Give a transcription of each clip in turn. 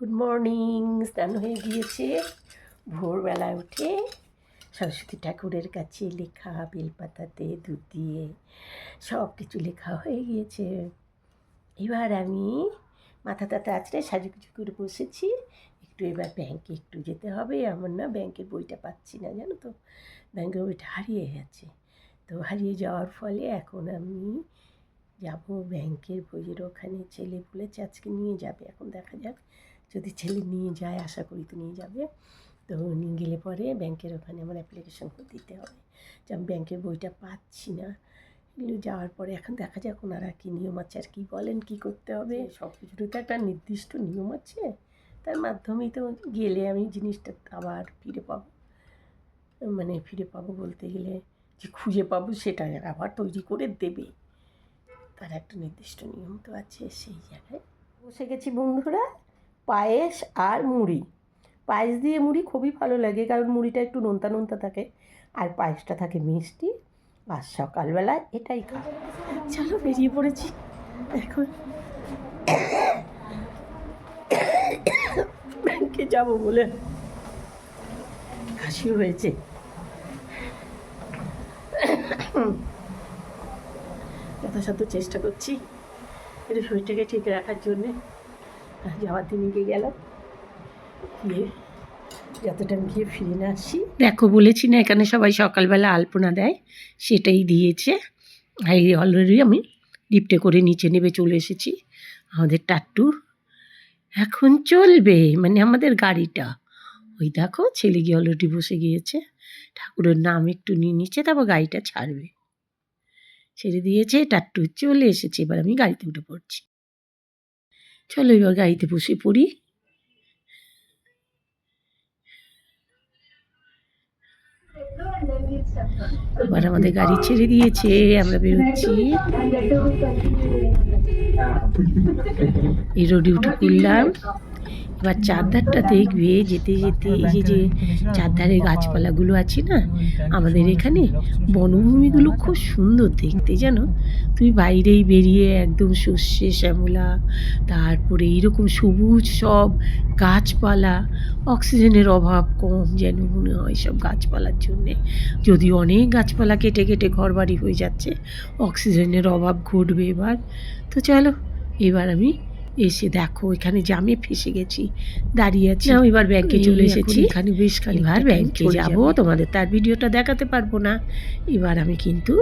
Good morning স্নান হয়ে গিয়েছে। ভোরবেলায় উঠে সরস্বতী ঠাকুরের কাছে লেখা বেলপাতাতে দুধ দিয়ে সব কিছু লেখা হয়ে গিয়েছে। এবার আমি মাথা টাথা আছড়ে সাজুগুজু করে বসেছি। একটু এবার ব্যাংকে একটু যেতে হবে আমার না ব্যাংকের বইটা পাচ্ছি না, জানো তো? ব্যাংকের বইটা হারিয়ে গেছে। তো হারিয়ে যাওয়ার ফলে এখন আমি যাব ব্যাংকের বইয়ের ওখানে। ছেলে বলেছে আজকে নিয়ে যাবে, এখন দেখা যাক যদি ছেলে নিয়ে যায় আশা করি তো নিয়ে যাবে। তো নিয়ে গেলে পরে ব্যাংকের ওখানে আমার অ্যাপ্লিকেশন করে দিতে হবে। যে আমি ব্যাংকের বইটা পাচ্ছি না। এগুলো যাওয়ার পরে এখন দেখা যাক ওনারা কী নিয়ম আছে আর কী বলেন কী করতে হবে। সব কিছুরও তো একটা নির্দিষ্ট নিয়ম আছে। তার মাধ্যমেই তো গেলে আমি জিনিসটা আবার ফিরে পাবো। মানে ফিরে পাবো বলতে গেলে যে খুঁজে পাবো সেটা আবার তৈরি করে দেবে। তার একটা নির্দিষ্ট নিয়ম তো আছে সেই জায়গায়। বসে গেছি বন্ধুরা। পায়েস আর মুড়ি। পায়েস দিয়ে মুড়ি খুবই ভালো লাগে, কারণ মুড়িটা একটু নোনতা নোনতা থাকে। আর পায়েসটা থাকে মিষ্টি আর সকালবেলা এটাই খাই চলো বেরিয়ে পড়েছি। এখন ব্যাংকে যাব বলে হাসি হয়েছে। যথাসাধ্য চেষ্টা করছি। এটা শরীরটাকে ঠিক রাখার জন্যে। যাওয়ার দিনে গিয়ে গেলাম। গিয়ে যতটা আমি গিয়ে ফিরে না আসি। দেখো, বলেছি না, এখানে সবাই সকালবেলা আলপনা দেয়, সেটাই দিয়েছে। এই অলরেডি আমি লিফটে করে নিচে নেবে চলে এসেছি। আমাদের টাট্টু, এখন চলবে মানে আমাদের গাড়িটা। ওই দেখো, ছেলে গিয়ে অলরেডি বসে গিয়েছে। ঠাকুরের নাম একটু নিয়ে নিচ্ছে তারপর গাড়িটা ছাড়বে। ছেড়ে দিয়েছে, টাট্টু চলে এসেছে, এবার আমি গাড়িতে উঠে পড়ছি। চলো এবার গাড়িতে বসে পড়ি। এবার আমাদের গাড়ি ছেড়ে দিয়েছে, আমরা বেরোচ্ছি। এই রোডে উঠে পড়লাম। এবার চারধারটা দেখবে যেতে যেতে এই যে চারধারে গাছপালাগুলো আছে না, আমাদের এখানে বনভূমিগুলো খুব সুন্দর দেখতে জানো। তুমি বাইরেই বেরিয়ে একদম শস্যে শ্যামলা, তারপরে এইরকম সবুজ সব গাছপালা, অক্সিজেনের অভাব কম যেন মনে হয় সব গাছপালার জন্যে। যদি অনেক গাছপালা কেটে কেটে ঘরবাড়ি হয়ে যাচ্ছে, অক্সিজেনের অভাব ঘটবে এবার। তো চলো, এবার আমি এসে দেখো এখানে জামে ফেসে গেছি দাঁড়িয়ে আছি। আমি এবার ব্যাংকে চলে এসেছি। এখানে বেশ এবার ব্যাংকে যাব তোমাদের তার ভিডিওটা দেখাতে পারব না। এবার আমি কিন্তু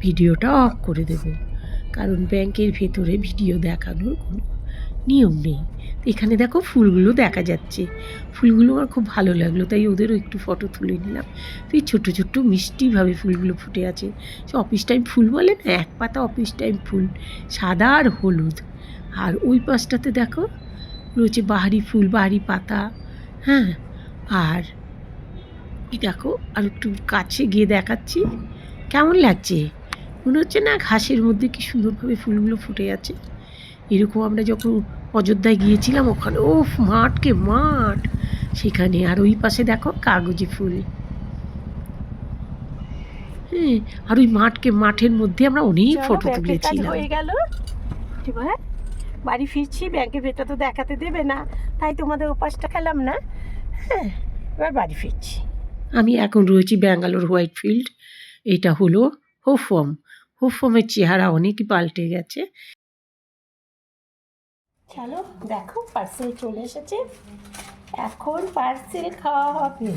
ভিডিওটা অফ করে দেব। কারণ ব্যাংকের ভেতরে ভিডিও দেখানোর কোনো নিয়ম নেই। এখানে দেখো ফুলগুলো দেখা যাচ্ছে। ফুলগুলো আমার খুব ভালো লাগল তাই ওদেরও একটু ফটো তুলে নিলাম। তো এই ছোটো ছোট্টো মিষ্টিভাবে ফুলগুলো ফুটে আছে। সে অফিস টাইম ফুল বলে না এক পাতা অফিস টাইম ফুল সাদা আর হলুদ। আর ওই পাশটাতে দেখো রয়েছে বাহারি ফুল বাহারি পাতা হ্যাঁ? আর দেখো আর একটু কাছে গিয়ে দেখাচ্ছি। কেমন লাগছে? মনে হচ্ছে না ঘাসের মধ্যে কি সুন্দরভাবে ফুলগুলো ফুটে আছে। এরকম আমরা যখন অযোধ্যায় গিয়েছিলাম ওখানে ও মাঠকে মাঠ। সেখানে আর ওই পাশে দেখো কাগজি ফুল। হ্যাঁ আর ওই মাঠকে মাঠের মধ্যে আমরা অনেক ফটো তুলেছিলাম। হয়ে গেল। এবার বাড়ি ফিরছি ব্যাংকের ভেতর তো দেখাতে দেবে না তাই তোমাদের ওপাশটা খেলাম না। হ্যাঁ এবার বাড়ি ফিরছি। আমি এখন রয়েছি ব্যাঙ্গালোর হোয়াইট ফিল্ড এটা হলো হোফম। হোফমের চেহারা অনেকই পাল্টে গেছে। চলো দেখো পার্সেল চলে এসেছে। এখন পার্সেল খাওয়া হবে।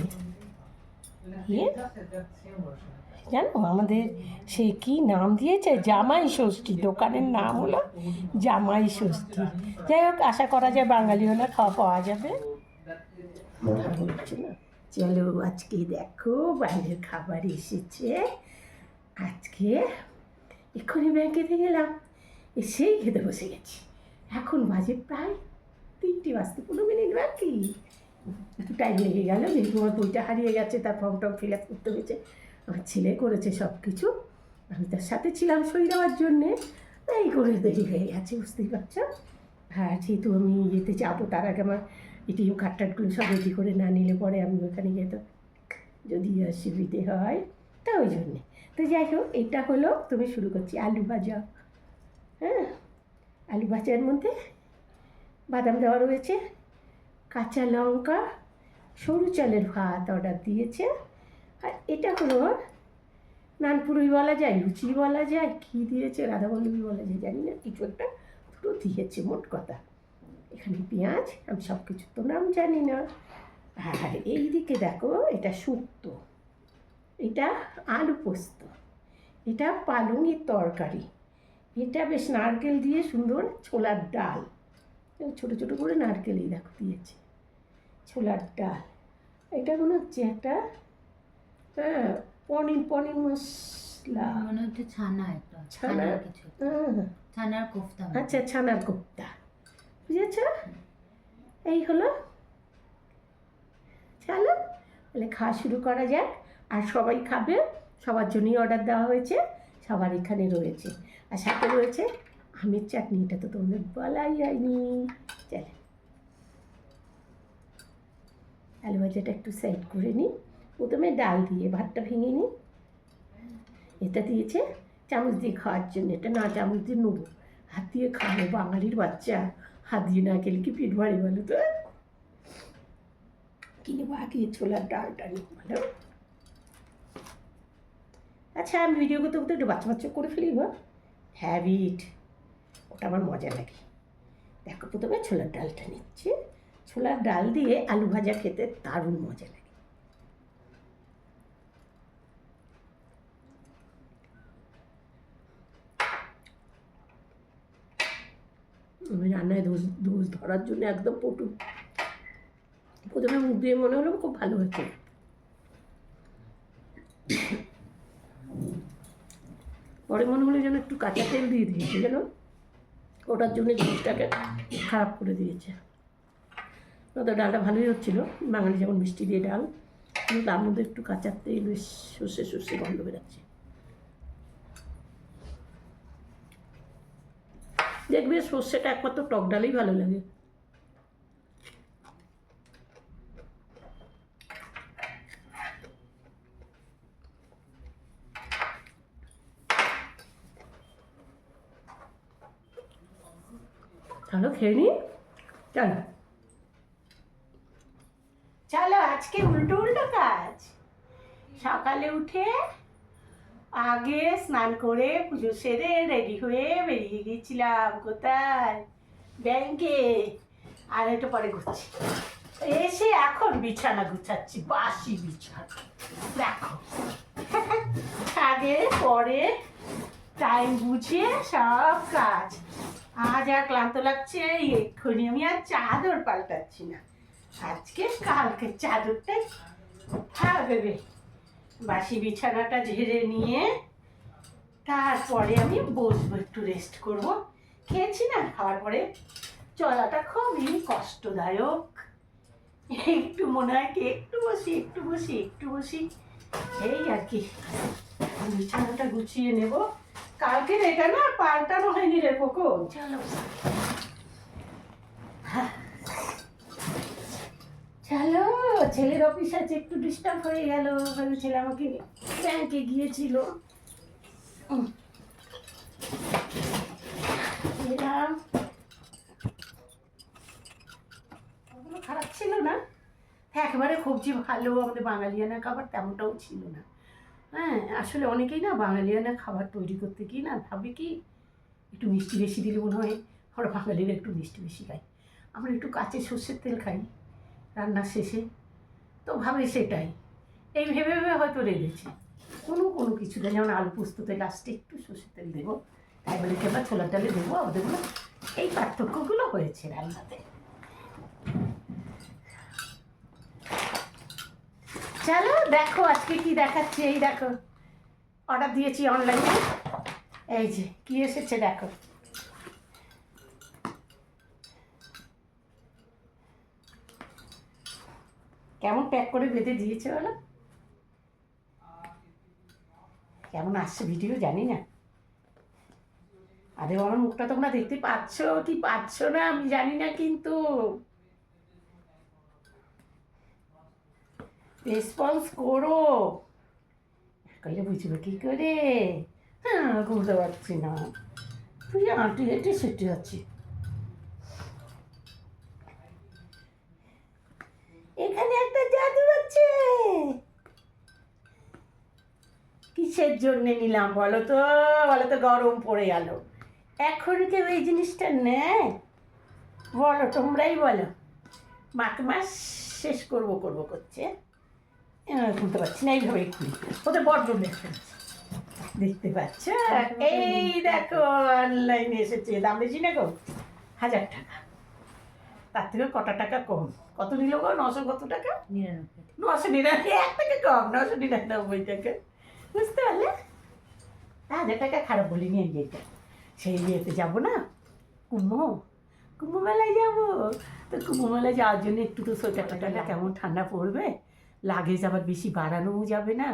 জানো, আমাদের সে কি নাম দিয়েছে? জামাই ষষ্ঠী। দোকানের নাম হলো জামাই ষষ্ঠী। যাই হোক, আশা করা যায় বাঙালিও না খাওয়া পাওয়া যাবে। চলো, আজকে দেখো, বাইরের খাবার এসেছে। আজকে এক্ষুনি ব্যাংকেতে গেলাম। এসেই খেতে বসে গেছি। এখন বাজে প্রায় তিনটে বাজতে পনেরো মিনিট বাকি। একটু টাইম লেগে গেল যেহেতু আমার বইটা হারিয়ে গেছে, তার ফর্ম টর্ম ফিল আপ করতে হয়েছে। আমার ছেলে করেছে সব কিছু আমি তার সাথে ছিলাম সই দেওয়ার জন্যে। এই করে দেরি হয়ে গেছে, বুঝতেই পারছ? হ্যাঁ যেহেতু আমি যেতে যাব, তার আগে আমার এটিএম কার্ড টার্ডগুলো সব রেডি করে না নিলে পরে আমি ওখানে যেতে যদি অসুবিধে হয়, তা ওই জন্যে। তো যাই হোক, এটা হলো, তুমি শুরু করছি, আলু ভাজা। হ্যাঁ আলু ভাজার মধ্যে বাদাম দেওয়া রয়েছে, কাঁচা লঙ্কা, সরু চালের ভাত অর্ডার দিয়েছে। আর এটা হলো নানপুরি বলা যায়, লুচি বলা যায়, কী দিয়েছে রাধাবল্লভী বলা যায়, জানি না, কিছু একটা দুটো দিয়েছে, মোট কথা। এখানে পেঁয়াজ, আমি সব কিছু তো নাম জানি না। আর এই দিকে দেখো, এটা শুক্তো, এটা আলু পোস্ত, এটা পালংয়ের তরকারি, এটা বেশ নারকেল দিয়ে সুন্দর ছোলার ডাল। ছোটো ছোটো করে নারকেলই দেখো দিয়েছে, ছোলার ডাল। এটা মনে হচ্ছে একটা হ্যাঁ পনির পনির মশলা। মনে হচ্ছে ছানা একটা ছানা? ছানার কিছু। হ্যাঁ। ছানার কোফতা আচ্ছা ছানার কোপ্তা বুঝেছ? এই হলো। চলো তাহলে খাওয়া শুরু করা যাক। আর সবাই খাবে সবার জন্যই অর্ডার দেওয়া হয়েছে সবার এখানে রয়েছে। আর সাথে রয়েছে আমের চাটনি এটা তো তোমাদের বলাই হয়নি। চলে। আলু ভাজাটা একটু সাইড করে নিই। প্রথমে ডাল দিয়ে ভাতটা ভেঙে নিই। এটা দিয়েছে চামচ দিয়ে খাওয়ার জন্য, এটা না চামচ দিয়ে নেব। হাত দিয়ে খাব, বাঙালির বাচ্চা। হাত দিয়ে না খেলে কি পেট ভারী বলো তো? কিনে বাকি ছোলার ডালটা নিয়ে ভালো আচ্ছা আমি ভিডিও করতে করতে একটু বাচ্চা বাচ্চা করে ফেলি গো হ্যাবিট ওটা আমার মজা লাগে। দেখো, প্রথমে ছোলার ডালটা নিচ্ছি। ছোলার ডাল দিয়ে আলু ভাজা খেতে দারুণ মজা লাগে। রান্নায় দোষ দোষ ধরার জন্য একদম পটু। প্রথমে মুখ দিয়ে মনে হলো খুব ভালো হয়েছে। পরে মনে হলো যেন একটু কাঁচা তেল দিয়ে দিয়েছে যেন ওটার জন্য জিনিসটাকে খারাপ করে দিয়েছে। তো ডালটা ভালোই হচ্ছিল। বাঙালি যেমন মিষ্টি দিয়ে ডাল, কিন্তু তার মধ্যে একটু কাঁচা তেল, বেশ সর্ষে সর্ষে গন্ধ বেরাচ্ছে। দেখবে সর্ষেটা একমাত্র টক ডালেই ভালো লাগে। চলো খেয়ে নি? চলো। চলো, আজকে উল্টো উল্টো কাজ। সকালে উঠে আগে স্নান করে পুজো সেরে রেডি হয়ে বেরিয়ে গিয়েছিলাম কোথায়? ব্যাংকে আর একটু পরে ঘুরছি। এসে এখন বিছানা গুছাচ্ছি, বাসি বিছানা। দেখো। আগে পরে টাইম বুঝে সব কাজ। আজ আর ক্লান্ত লাগছে এক্ষুনি আমি আর চাদর পাল্টাচ্ছি না। আজকে কালকে চাদরটাই। থাকবে বাসি বিছানাটা ঝেড়ে নিয়ে তারপরে আমি বসবো, একটু রেস্ট করব। খেয়েছি না, খাওয়ার পরে। চলাটা খুবই কষ্টদায়ক। একটু মনে হয় কি, একটু বসি একটু বসি একটু বসি। এই আর কি। বিছানাটা গুছিয়ে নেব। কালকে এটা না, পাল্টানো হয়নি রে কোকো। চলো চলো ছেলের অফিস আছে, একটু ডিস্টার্ব হয়ে গেল। ছেলে আমাকে ব্যাংকে গিয়েছিল। ওগুলো খারাপ ছিল না। একেবারে খুব যে ভালো, আমাদের বাঙালিয়ানা খাবার তেমনটাও ছিল না। হ্যাঁ আসলে অনেকেই না বাঙালিয়ানা খাবার তৈরি করতে গিয়ে না ভাবে কি, একটু মিষ্টি বেশি দিলে মনে হয় আমরা বাঙালিরা একটু মিষ্টি বেশি খাই আমরা একটু কাঁচে সর্ষের তেল খাই, রান্নার শেষে। তো ভাবে সেটাই। এই ভেবে ভেবে হয়তো রেঁধেছে কোনো কোনো কিছুতে যেমন আলু পোস্ততে লাস্টে একটু সর্ষের তেল দেবো, তাই বলে কিংবা ছোলার ডালে দেবো ওদেরগুলো এই পার্থক্যগুলো হয়েছে রান্নাতে। চলো দেখো আজকে কি দেখাচ্ছে, এই দেখো। অর্ডার দিয়েছি অনলাইনে এই যে, কি এসেছে দেখো। কেমন প্যাক করে বেঁধে দিয়েছে বলো? কেমন আসছে ভিডিও জানি না। আরে আমার মুখটা তোমরা দেখতে পাচ্ছ কি পাচ্ছ না আমি জানি না কিন্তু। রেসপন্স করো। করলে বুঝবে কি করে? হ্যাঁ বুঝতে পারছি না। তুই আঁটি হেঁটে সেটে হচ্ছে? কিসের জন্যে নিলাম বলো তো? বলো তো গরম পড়ে গেল। এখন কেউ এই জিনিসটা নেয়? বলো তোমরাই বলো। মাঘ মাস শেষ করব করব করছে। খুলতে পারছি না এইভাবে খুলি। ওদের বড্ড মেশিন দেখতে পাচ্ছ? হ্যাঁ, হ্যাঁ, এই হ্যাঁ, দেখো অনলাইনে এসেছে। দাম বেশি না গো? হাজার টাকা। তার থেকে কটা টাকা কম? কত নিল গো? নশো কত টাকা? নশো নিরানব্বই এক টাকা কম নশো নিরানব্বই টাকা। বুঝতে পারলে? হাজার টাকা খারাপ বলিনি আমি এটা সেই ইয়েতে যাব না? কুম্ভ। কুম্ভ মেলায় যাব। তো কুম্ভ মেলায় যাওয়ার জন্য একটু তো সোয়েটার টোয়েটারটা কেমন ঠান্ডা পড়বে? লাগেজ আবার বেশি বাড়ানোও যাবে না।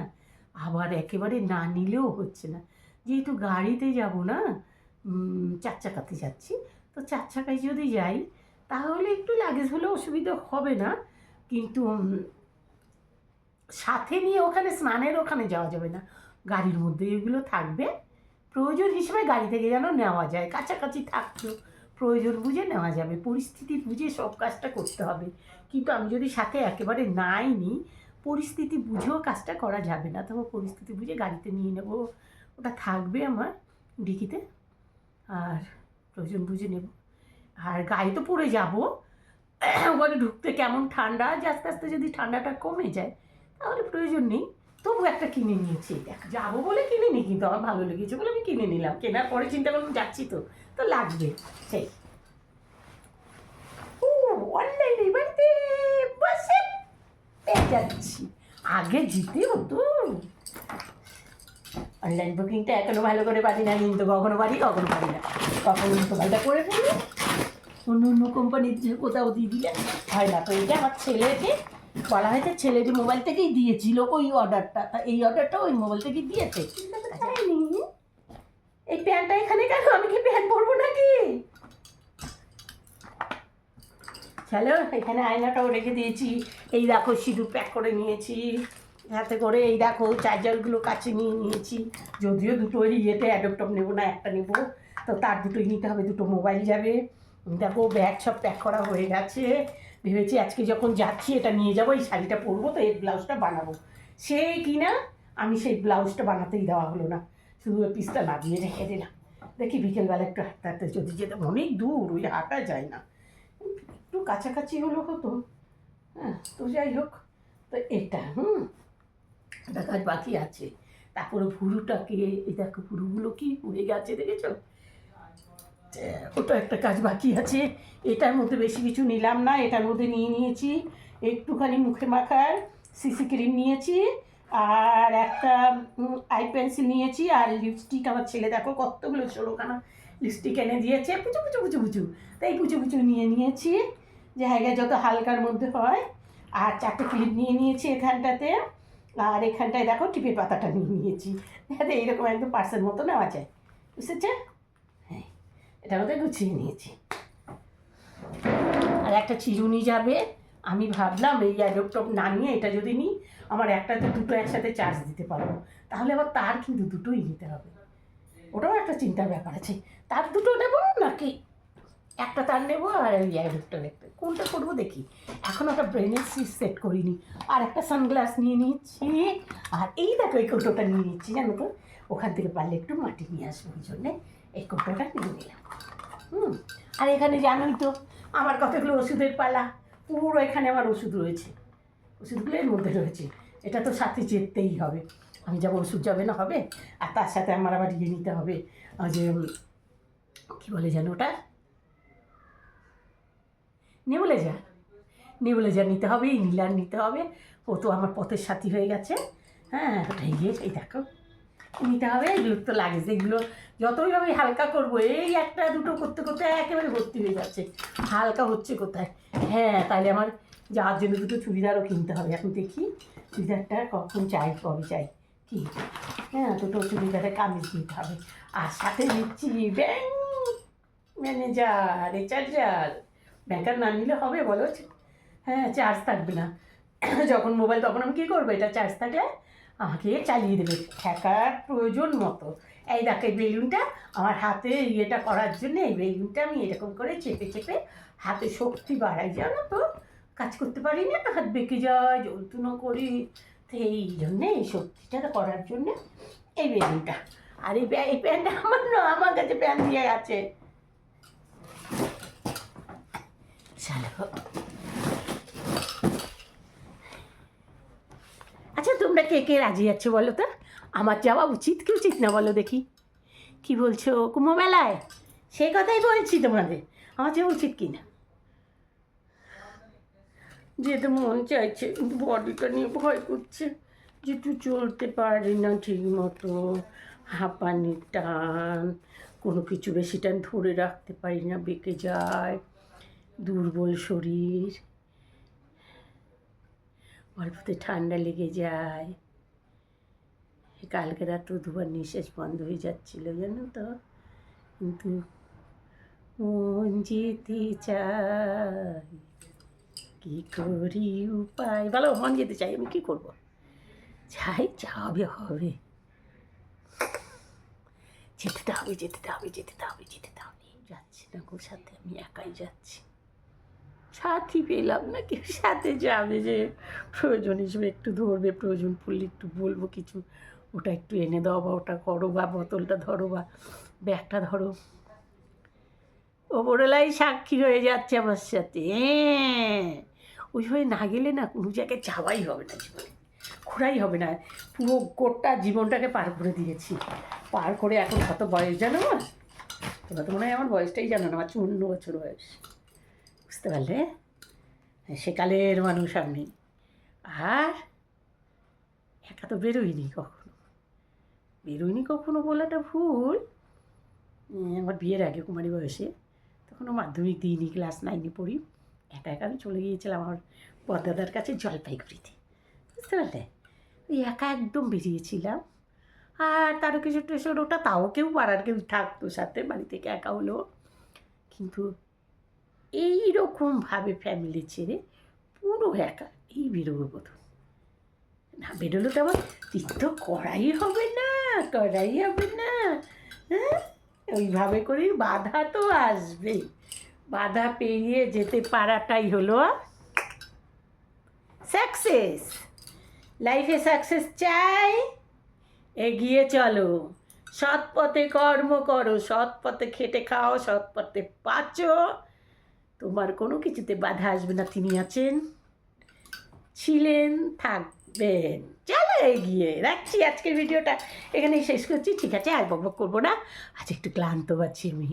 আবার একেবারে না নিলেও হচ্ছে না। যেহেতু গাড়িতে যাব না চার চাকাতে যাচ্ছি। তো চার চাকায় যদি যাই তাহলে একটু লাগেজ হলে অসুবিধা হবে না। কিন্তু সাথে নিয়ে ওখানে স্নানের ওখানে যাওয়া যাবে না। গাড়ির মধ্যে এগুলো থাকবে। প্রয়োজন হিসেবে গাড়ি থেকে যেন নেওয়া যায়। কাছাকাছি থাকতো প্রয়োজন বুঝে নেওয়া যাবে। পরিস্থিতি বুঝে সব কাজটা করতে হবে। কিন্তু আমি যদি সাথে একেবারে নাই নিই পরিস্থিতি বুঝেও কাজটা করা যাবে না। তবে পরিস্থিতি বুঝে গাড়িতে নিয়ে নেব। ওটা থাকবে আমার ডিকিতে। আর প্রয়োজন বুঝে নেব। আর গায়ে তো পরে যাব। ওখানে ঢুকতে কেমন ঠান্ডা? যে আস্তে আস্তে যদি ঠান্ডাটা কমে যায়, তাহলে প্রয়োজন নেই। তবু একটা কিনে নিয়েছি। দেখ, যাব বলে কিনে নি, কিন্তু আমার ভালো লেগেছে বলে আমি কিনে নিলাম। কেনার পরে চিন্তা করলাম, যাচ্ছি তো। তো লাগবে। সেই। ও, অনলাইনে বাড়িতে বসে। যাচ্ছি। আগে জিতে হতো। অনলাইন বুকিংটা এখনও ভালো করে পারি না, কিন্তু কখনো পারি কখনো পারি না। কখনো মোবাইলটা করে ফেলি। অন্য অন্য কোম্পানির কোথাও দিয়ে দিলে হয় না। তো এটা আমার ছেলেকে বলা হয়েছে ছেলের মোবাইল থেকেই দিয়েছিল ওই অর্ডারটা তা এই অর্ডারটা ওই মোবাইল থেকেই দিয়েছে। এই প্যান্টটা এখানে কেন? আমি কি প্যান্ট পরবো নাকি? চলো এখানে আয়নাটাও রেখে দিয়েছি। এই দেখো, সিঁদুর প্যাক করে নিয়েছি। হাতে করে এই দেখো চার্জারগুলো কাছে নিয়ে নিয়েছি। যদিও দুটো ওই ইয়েতে অ্যাডপ্টপ নেব না, একটা নেব। তো তার দুটোই নিতে হবে, দুটো মোবাইল যাবে। দেখো ব্যাগ সব প্যাক করা হয়ে গেছে। ভেবেছি আজকে যখন যাচ্ছি, এটা নিয়ে যাব, এই শাড়িটা পরবো, তো এর ব্লাউজটা বানাবো। সেই কিনা, আমি সেই ব্লাউজটা বানাতেই দেওয়া হলো না। শুধু ওই পিসটা লাগিয়ে রেখে দিলাম। দেখি বিকেলবেলা একটু হাঁটতে হাঁটতে যদি যেতে অনেক দূর, ওই হাঁটা যায় না। একটু কাছাকাছি হলো হতো। হ্যাঁ তো যাই হোক, তো এটা, হুম। একটা কাজ বাকি আছে। তারপরে ভুরুটাকে, এই দেখো ভুরুগুলো কি উড়ে গেছে, দেখেছ? ওটা একটা কাজ বাকি আছে। এটার মধ্যে বেশি কিছু নিলাম না, এটার মধ্যে নিয়ে নিয়েছি। একটুখানি মুখে মাখার সিসি ক্রিম নিয়েছি, আর একটা আই পেন্সিল নিয়েছি, আর লিপস্টিক আমার ছেলে দেখো কতগুলো ষোলোখানা লিপস্টিক এনে দিয়েছে। পুচু পুচু পুচু পুচু। তাই পুচু পুচু নিয়ে নিয়েছি। জায়গায় যত হালকার মধ্যে হয়, আর চারটে ক্লিপ নিয়ে নিয়েছি এখানটাতে। আর এখানটায় দেখো টিপের পাতাটা নিয়ে নিয়েছি। যাতে এইরকম একদম পার্সেল মতো নেওয়া যায়। বুঝেছে হ্যাঁ মধ্যে গুছিয়ে নিয়েছি। আর একটা চিরুনি যাবে। আমি ভাবলাম এই অ্যাডপ্টপ না নিয়ে এটা যদি নিই, আমার একটাতে দুটো একসাথে চার্জ দিতে পারব। তাহলে আবার তার কিন্তু দুটোই নিতে হবে। ওটাও একটা চিন্তার ব্যাপার আছে। তার দুটো নেব নাকি? একটা তার নেব আর ওই অ্যাডপ্টর একটা কোনটা করব দেখি। এখন একটা ব্রেনের সুইচ সেট করিনি। আর একটা সানগ্লাস নিয়ে নিচ্ছি আর এই দেখো এই কৌটোটা নিয়ে নিচ্ছি জানো তো? ওখান থেকে পারলে একটু মাটি নিয়ে আসব ওই জন্যে এই কৌটোটা নিয়ে নিলাম। হুম, আর এখানে জানোই তো, আমার কতগুলো ওষুধের পালা, পুরো এখানে আমার ওষুধ রয়েছে। ওষুধগুলো এর মধ্যে রয়েছে, এটা তো সাথে যেতেই হবে। আমি যাব ওষুধ যাবে না হবে, আর তার সাথে আমার আবার ইয়ে নিতে হবে যে কী বলে যেন ওটা? নেবুলাইজার নেবুলাইজার নিতে হবে, ইনলার নিতে হবে, ও তো আমার পথের সাথী হয়ে গেছে। হ্যাঁ ওটা গিয়ে এই দেখো। নিতে হবে এগুলো তো লাগে যেগুলো যতই আমি হালকা করব, এই একটা দুটো করতে করতে একেবারে ভর্তি হয়ে যাচ্ছে। হালকা হচ্ছে কোথায়? হ্যাঁ তাহলে আমার যাওয়ার জন্য দুটো চুড়িদারও কিনতে হবে। এখন দেখি চুড়িদারটা কখন চাই, কবে চাই। কি? হ্যাঁ দুটো চুড়িদারের কামিজ নিতে হবে। আর সাথে নিচ্ছি ব্যাংক ম্যানেজার, রিচার্জার। ব্যাংকার না নিলে হবে বলো। হ্যাঁ চার্জ থাকবে না। যখন মোবাইল, তখন আমি কী করব? এটা চার্জ থাকলে আমাকে চালিয়ে দেবে ঠেকার প্রয়োজন মতো। এই দেখো, এই বেলুনটা আমার হাতে ইয়েটা করার জন্য এই বেলুনটা আমি এরকম করে চেপে চেপে হাতে শক্তি বাড়াই, জানো তো? কাজ করতে পারি না হাত বেঁকে যায়, যন্ত্রণা করি। তো এই জন্যে, এই শক্তিটা করার জন্যে এই বেলুনটা। আর এই এই প্যান্টটা আমার না, আমার কাছে প্যান্ট দিয়ে আছে। চলো আচ্ছা তোমরা কে কে রাজি আছো বলো তো? আমার যাওয়া উচিত কি উচিত না বলো দেখি। কি বলছো কুম্ভ মেলায় সেই কথাই বলছি তোমাদের। আমার যাওয়া উচিত কি না? যেতে মন চাইছে, কিন্তু বডিটা নিয়ে ভয় করছে। যেটু চলতে পারি না ঠিক মতো হাঁপানি টান। কোনো কিছু বেশি টান ধরে রাখতে পারি না, বেঁকে যায়। দুর্বল শরীর। অল্পতে ঠান্ডা লেগে যায়। কালকে রাতেও দুবার নিঃশ্বাস বন্ধ হয়ে যাচ্ছিল, জানো তো। কিন্তু মন যেতে চাই কি করি উপায়? ভালো, মন যেতে চাই আমি কি করব? চাই যাবে হবে যেতে তো হবে, যেতে হবে যেতে হবে যেতে হবে। যাচ্ছি না ওর সাথে, আমি একাই যাচ্ছি। সাথী পেলাম না কেউ সাথে যাবে যে, প্রয়োজন হিসেবে একটু ধরবে, প্রয়োজন পড়লে একটু বলব কিছু। ওটা একটু এনে দাও বা ওটা করো বা বোতলটা ধরো বা ব্যাগটা ধরো। ওপরলাই সাক্ষী হয়ে যাচ্ছে আমার সাথে। হ্যাঁ। ওইভাবে না গেলে না কোনো জায়গায় যাওয়াই হবে না জীবনে। ঘোরাই হবে না। পুরো গোটা জীবনটাকে পার করে দিয়েছি। পার করে এখন কত বয়স জানো? আমার তোমরা তো মনে হয় আমার বয়সটাই জানো না, আমার চুয়ান্ন বছর বয়স। বুঝতে পারলে? সেকালের মানুষ আমি আর একা তো বেরোইনি কখনো। বেরোইনি কখনো বলাটা ভুল। আমার বিয়ের আগে কুমারী বয়সে তখনও মাধ্যমিক দিইনি, ক্লাস নাইনে পড়ি। একা একা আমি চলে গিয়েছিলাম আমার পদ্মাদার কাছে জলপাইগুড়িতে। বুঝতে পারলে? ওই একা একদম বেরিয়েছিলাম। আর তারও কিছু টেশন ওটা তাও কেউ পাড়ার কেউ থাকতো সাথে, বাড়ি থেকে একা হলো। কিন্তু এই রকমভাবে ফ্যামিলি ছেড়ে পুরো একা এই বেরোবো প্রথম না বেরোলো তো আমার তীর্থ করাই হবে না, করাই হবে না হ্যাঁ? ওইভাবে করেই বাধা তো আসবে বাধা পেরিয়ে যেতে পারাটাই হলো সাকসেস লাইফে সাকসেস চাই, এগিয়ে চলো। সৎ পথে কর্ম করো সৎ পথে খেটে খাও সৎ পথে পাচো তোমার কোনো কিছুতে বাধা আসবে না, তিনি আছেন, ছিলেন, থাকবেন। চলো এগিয়ে, রাখছি আজকের ভিডিওটা। এখানেই শেষ করছি, ঠিক আছে, আর বক করব না। আজ একটু ক্লান্ত পাচ্ছি আমি,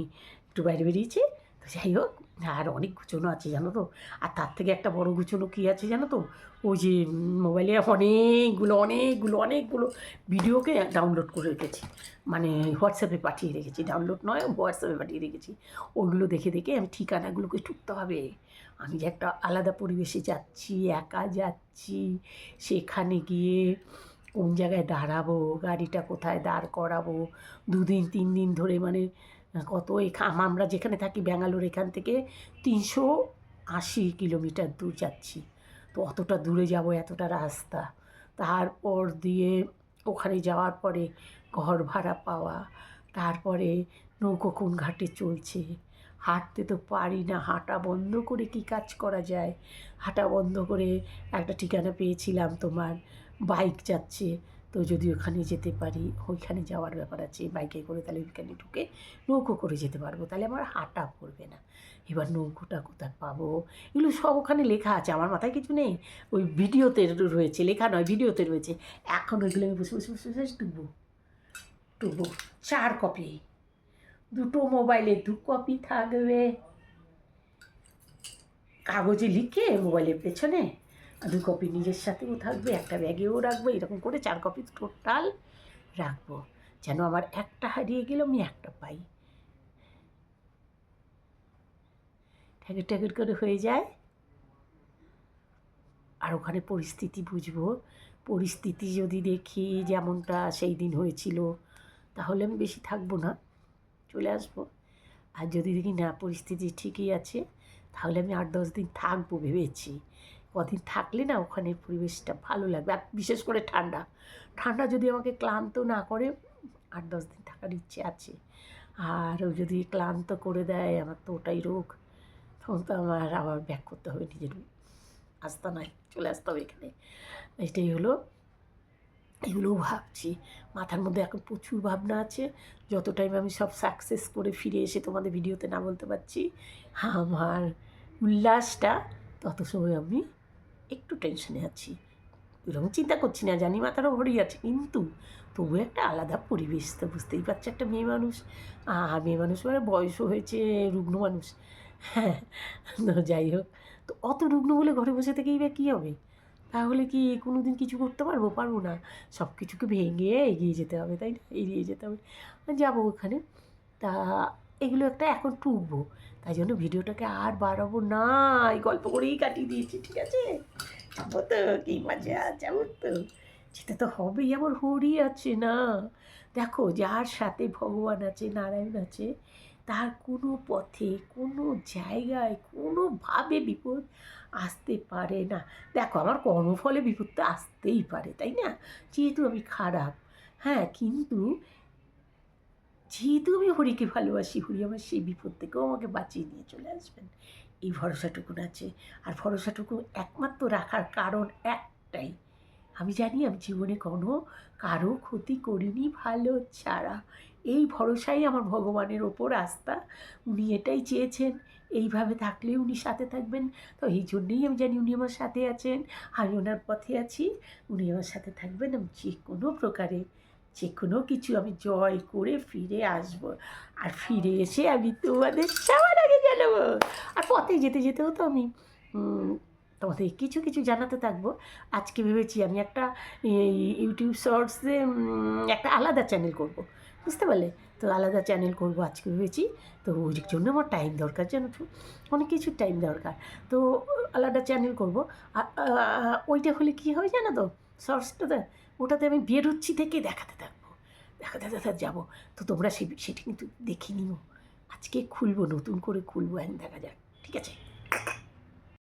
একটু বাইরে বেরিয়েছি। তো যাই হোক, আর অনেক গুছনো আছে, জানো তো? আর তার থেকে একটা বড় গুছনো কী আছে, জানো তো? ওই যে মোবাইলে অনেকগুলো অনেকগুলো অনেকগুলো ভিডিওকে ডাউনলোড করে রেখেছি। মানে হোয়াটসঅ্যাপে পাঠিয়ে রেখেছি। ডাউনলোড নয় হোয়াটসঅ্যাপে পাঠিয়ে রেখেছি। ওইগুলো দেখে দেখে আমি ঠিকানাগুলোকে ঠুকতে হবে। আমি যে একটা আলাদা পরিবেশে যাচ্ছি, একা যাচ্ছি, সেখানে গিয়ে কোন জায়গায় দাঁড়াবো, গাড়িটা কোথায় দাঁড় করাবো, দুদিন, তিন দিন ধরে মানে কত এখা- আমরা যেখানে থাকি, ব্যাঙ্গালোর এখান থেকে তিনশো আশি কিলোমিটার দূর যাচ্ছি। তো অতটা দূরে যাব, এতটা রাস্তা। তারপর দিয়ে ওখানে যাওয়ার পরে ঘর ভাড়া পাওয়া, তারপরে নৌকো কোন ঘাটে চলছে। হাঁটতে তো পারি না, হাঁটা বন্ধ করে কি কাজ করা যায়? হাঁটা বন্ধ করে একটা ঠিকানা পেয়েছিলাম তোমার, বাইক যাচ্ছে। তো যদি ওখানে যেতে পারি, ওইখানে যাওয়ার ব্যাপার আছে, বাইকে করে তাহলে ওইখানে ঢুকে নৌকো করে যেতে পারব, তাহলে আমার হাঁটা পড়বে না। এবার নৌকোটা কোথায় পাবো? এগুলো সব ওখানে লেখা আছে, আমার মাথায় কিছু নেই। ওই ভিডিওতে রয়েছে, লেখা নয়, ভিডিওতে রয়েছে। এখন ওইগুলো আমি বসে বসে বসে বসে ডুবো ডুবো চার কপি দুটো মোবাইলে দু কপি থাকবে। কাগজে লিখে মোবাইলের পেছনে আর দু কপি নিজের সাথেও থাকবে, একটা ব্যাগেও রাখব, এরকম করে চার কপি টোটাল রাখব। যেন আমার একটা হারিয়ে গেলে আমি একটা পাই। ট্যাকেট ট্যাকেট করে হয়ে যায়। আর ওখানে পরিস্থিতি বুঝব। পরিস্থিতি যদি দেখি যেমনটা সেই দিন হয়েছিল, তাহলে আমি বেশি থাকব না। চলে আসব। আর যদি দেখি না, পরিস্থিতি ঠিকই আছে, তাহলে আমি আট দশ দিন থাকব ভেবেছি। কদিন থাকলে না ওখানে পরিবেশটা ভালো লাগবে। আর বিশেষ করে ঠান্ডা। ঠান্ডা যদি আমাকে ক্লান্ত না করে, আট দশ দিন থাকার ইচ্ছে আছে। আর যদি ক্লান্ত করে দেয়, আমার তো ওটাই রোগ। তখন তো আমার আবার ব্যাক করতে হবে নিজের আস্তা নয় চলে আসতে হবে এখানে। এটাই হলো, এগুলোও ভাবছি। মাথার মধ্যে এখন প্রচুর ভাবনা আছে। যত টাইম আমি সব সাকসেস করে ফিরে এসে তোমাদের ভিডিওতে না বলতে পারছি, আমার উল্লাসটা তত সময় আমি একটু টেনশনে আছি। এরকম চিন্তা করছি না, জানি মাথারও ভরেই আছে। কিন্তু তবু একটা আলাদা পরিবেশ তো, বুঝতেই পারছ একটা মেয়ে মানুষ। আর মেয়ে মানুষ মানে বয়সও হয়েছে, রুগ্ন মানুষ। হ্যাঁ যাই হোক। তো অত রুগ্ন বলে ঘরে বসে থেকেই বা কী হবে? তাহলে কি কোনো দিন কিছু করতে পারব? পারব না। সব কিছুকে ভেঙে এগিয়ে যেতে হবে, তাই না? এড়িয়ে যেতে হবে। যাব ওখানে। তা, এগুলো একটা এখন টুকবো। তাই জন্য ভিডিওটাকে আর বাড়াবো না এই গল্প করেই কাটিয়ে দিয়েছি, ঠিক আছে? যাব তো, কি মজা, যাব তো। যেতে তো হবেই, আমার হরি আছে না। দেখো, যার সাথে ভগবান আছে, নারায়ণ আছে, তার কোনো পথে, কোনো জায়গায়, কোনোভাবে বিপদ আসতে পারে না। দেখো, আমার কর্মফলে বিপদ তো আসতেই পারে, তাই না? যেহেতু আমি খারাপ হ্যাঁ কিন্তু যেহেতু আমি হরিকে ভালোবাসি, হরি আমার সেই বিপদ থেকেও আমাকে বাঁচিয়ে নিয়ে চলে আসবেন। এই ভরসাটুকুন আছে। আর ভরসাটুকু একমাত্র রাখার কারণ একটাই। আমি জানি আমি জীবনে কোনো কারও ক্ষতি করিনি ভালো ছাড়া। এই ভরসাই আমার ভগবানের ওপর আস্থা। উনি এটাই চেয়েছেন। এইভাবে থাকলে উনি সাথে থাকবেন। তো এই জন্যেই আমি জানি উনি আমার সাথে আছেন। আমি ওনার পথে আছি। উনি আমার সাথে থাকবেন আমি যে কোনো প্রকারে যে কোনো কিছু আমি জয় করে ফিরে আসব। আর ফিরে এসে আমি তোমাদের সবার আগে জানাব। আর পথে যেতে যেতেও তো আমি তোমাদের কিছু কিছু জানাতে থাকব। আজকে ভেবেছি আমি একটা ইউটিউব শর্টসে একটা আলাদা চ্যানেল করব। বুঝতে পারলে? তো আলাদা চ্যানেল করব আজকে ভেবেছি। তো ওই জন্য আমার টাইম দরকার জানো তো? অনেক কিছু টাইম দরকার। তো আলাদা চ্যানেল করব। ওইটা হলে কী হয় জানো তো? শর্টসটাতে ওটাতে আমি বের হচ্ছি থেকে দেখাতে থাকব। দেখাতে দেখাতে যাব। তো তোমরা সে, সেটি কিন্তু দেখে নিও। আজকে খুলবো, নতুন করে খুলবো, এখন দেখা যাক। ঠিক আছে?